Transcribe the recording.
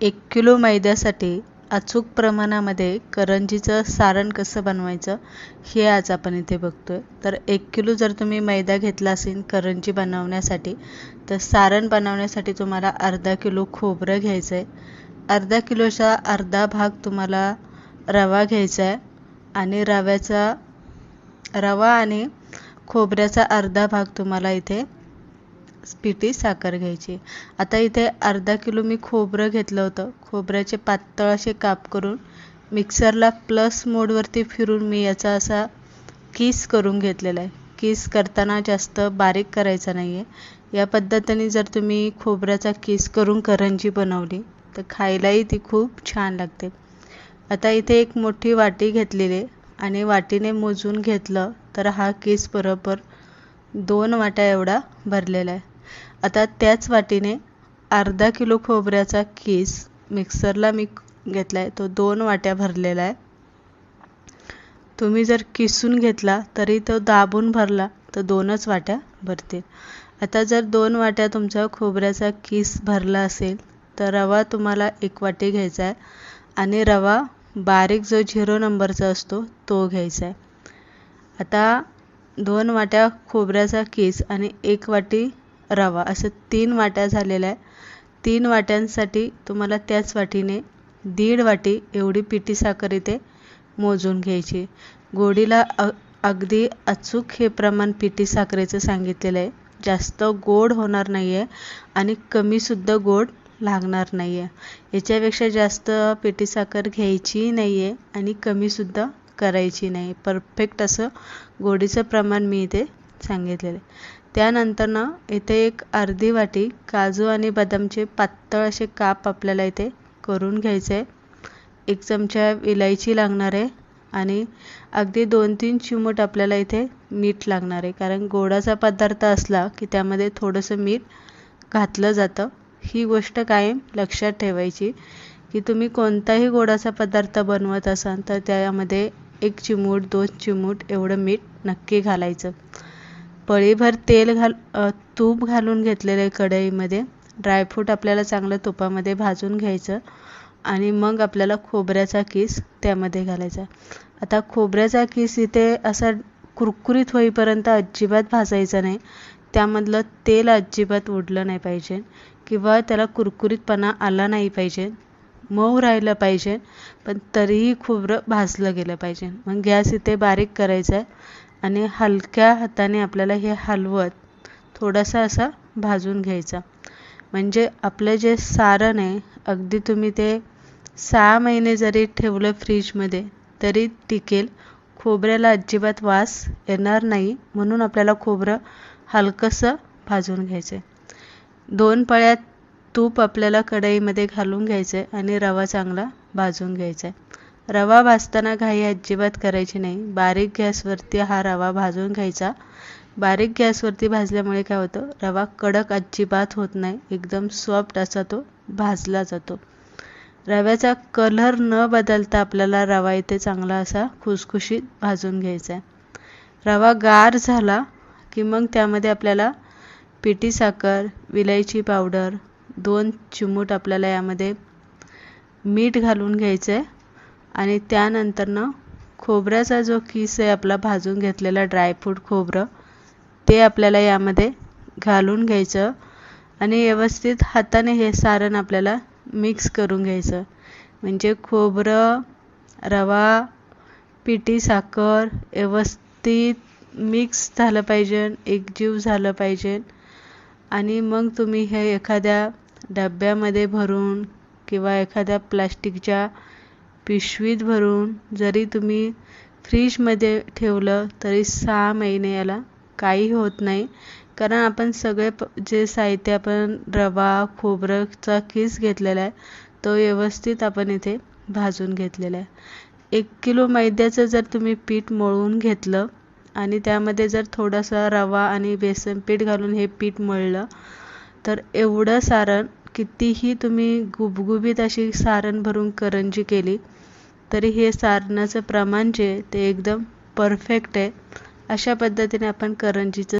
एक किलो मैद्यासाठी अचूक प्रमाणामध्ये करंजीचं सारण कसं बनवायचं हे आज आपण इथे बघतो आहे तर एक किलो जर तुम्ही मैदा घेतला असेल करंजी बनवण्यासाठी तर सारण बनवण्यासाठी तुम्हाला अर्धा किलो खोबरं घ्यायचं आहे अर्धा किलोचा अर्धा भाग तुम्हाला रवा घ्यायचा आहे आणि रव्याचा रवा आणि खोबऱ्याचा अर्धा भाग तुम्हाला इथे पिठी साखर घ्यायची. आता इथे अर्धा किलो मी खोबरं घेतलं होतं. खोबऱ्याचे पातळ असे काप करून मिक्सरला प्लस मोडवरती फिरून मी याचा असा किस करून घेतलेला आहे. किस करताना जास्त बारीक करायचा नाही आहे या पद्धतीने जर तुम्ही खोबऱ्याचा किस करून करंजी बनवली तर खायलाही ती खूप छान लागते. आता इथे एक मोठी वाटी घेतलेली आणि वाटीने मोजून घेतलं तर हा केस बरोबर दोन वाट्या एवढा भरलेला आहे. आता त्याच वाटीने अर्धा किलो खोबऱ्याचा किस मिक्सरला मी घेतला आहे तो दोन वाट्या भरलेला आहे. तुम्ही जर किसून घेतला तरी तो दाबून भरला तर दोनच वाट्या भरतील. आता जर दोन वाट्या तुमचा खोबऱ्याचा किस भरला असेल तर रवा तुम्हाला एक वाटी घ्यायचा आहे आणि रवा बारीक जो झिरो नंबरचा असतो तो घ्यायचा आहे. आता दोन वाट्या खोबऱ्याचा किस आणि एक वाटी रवा. असं तीन वाट्या झालेल्या आहे तीन वाट्यांसाठी तुम्हाला त्याच वाटीने दीड वाटी एवढी पिठी साखर इथे मोजून घ्यायची. गोडीला अ अगदी अचूक हे प्रमाण पिठी साखरेचं सांगितलेलं आहे. जास्त गोड होणार नाही आहे आणि कमीसुद्धा गोड लागणार नाही आहे याच्यापेक्षा जास्त पिठी साखर घ्यायची नाही आहे आणि कमीसुद्धा करायची नाही. परफेक्ट असं गोडीचं प्रमाण मी इथे सांगितलेले. त्यानंतर त्यानंतरनं इथे एक अर्धी वाटी काजू आणि बदामचे पातळ असे काप आपल्याला इथे करून घ्यायचे. आहे एक चमचा इलायची लागणार आहे आणि अगदी दोन तीन चिमूट आपल्याला इथे मीठ लागणार आहे. कारण गोडाचा पदार्थ असला की त्यामध्ये थोडंसं मीठ घातलं जातं. ही गोष्ट कायम लक्षात ठेवायची की तुम्ही कोणताही गोडाचा पदार्थ बनवत असाल तर त्यामध्ये एक चिमूट दोन चिमूट एवढं मीठ नक्की घालायचं. पळीभर तेल घाल तूप घालून घेतलेलं आहे कढईमध्ये. ड्रायफ्रूट आपल्याला चांगलं तुपामध्ये भाजून घ्यायचं आणि मग आपल्याला खोबऱ्याचा किस त्यामध्ये घालायचा. आता खोबऱ्याचा किस इथे असा कुरकुरीत होईपर्यंत अजिबात भाजायचा नाही. त्यामधलं तेल अजिबात उडलं नाही पाहिजे किंवा त्याला कुरकुरीतपणा आला नाही पाहिजे. मऊ राहिलं पाहिजे पण तरीही खोबरं भाजलं गेलं पाहिजे. मग गॅस इथे बारीक करायचा आहे. आणि हलक्या हाताने आपल्याला हे हलवत थोडासा असा भाजून घ्यायचा. म्हणजे आपलं जे सारण आहे अगदी तुम्ही ते सहा महिने जरी ठेवलं फ्रीजमध्ये तरी टिकेल. खोबऱ्याला अजिबात वास येणार नाही म्हणून आपल्याला खोबरं हलकंसं भाजून घ्यायचं आहे दोन पळ्यात तूप आपल्याला कढईमध्ये घालून घ्यायचं आहे आणि रवा चांगला भाजून घ्यायचा आहे रवा भाजताना घाई अजिबात करायची नाही. बारीक गॅसवरती हा रवा भाजून घ्यायचा. बारीक गॅसवरती भाजल्यामुळे काय होतं? रवा कडक अजिबात होत नाही. एकदम सॉफ्ट असा तो भाजला जातो. रव्याचा कलर न बदलता आपल्याला रवा इथे चांगला असा खुसखुशीत भाजून घ्यायचा आहे. रवा गार झाला की मग त्यामध्ये आपल्याला पिठी साखर विलायची पावडर दोन चिमूट आपल्याला यामध्ये मीठ घालून घ्यायचं आहे आणि त्यानंतरनं खोबऱ्याचा जो किस आहे आपला भाजून घेतलेला ड्रायफ्रूट खोबरं ते आपल्याला यामध्ये घालून घ्यायचं आणि व्यवस्थित हाताने हे सारण आपल्याला मिक्स करून घ्यायचं. म्हणजे खोबरं रवा पिठी साखर व्यवस्थित मिक्स झालं पाहिजे एकजीव झालं पाहिजे. आणि मग तुम्ही हे एखाद्या डब्यामध्ये भरून किंवा एखाद्या प्लास्टिकच्या पिशवीत भरून जरी तुम्ही फ्रीजमध्ये ठेवलं तरी सहा महिने याला काही होत नाही. कारण आपण सगळे प जे साहित्य आपण रवा खोबरंचा किस घेतलेला आहे तो व्यवस्थित आपण इथे भाजून घेतलेला आहे. एक किलो मैद्याचं जर तुम्ही पीठ मळून घेतलं आणि त्यामध्ये जर थोडासा रवा आणि बेसन पीठ घालून हे पीठ मळलं तर एवढं सारण कितीही तुम्ही गुबगुबीत अशी सारण भरून करंजी केली तरी हे सारणाचं प्रमाण जे ते एकदम परफेक्ट आहे. अशा पद्धतीने आपण करंजीचं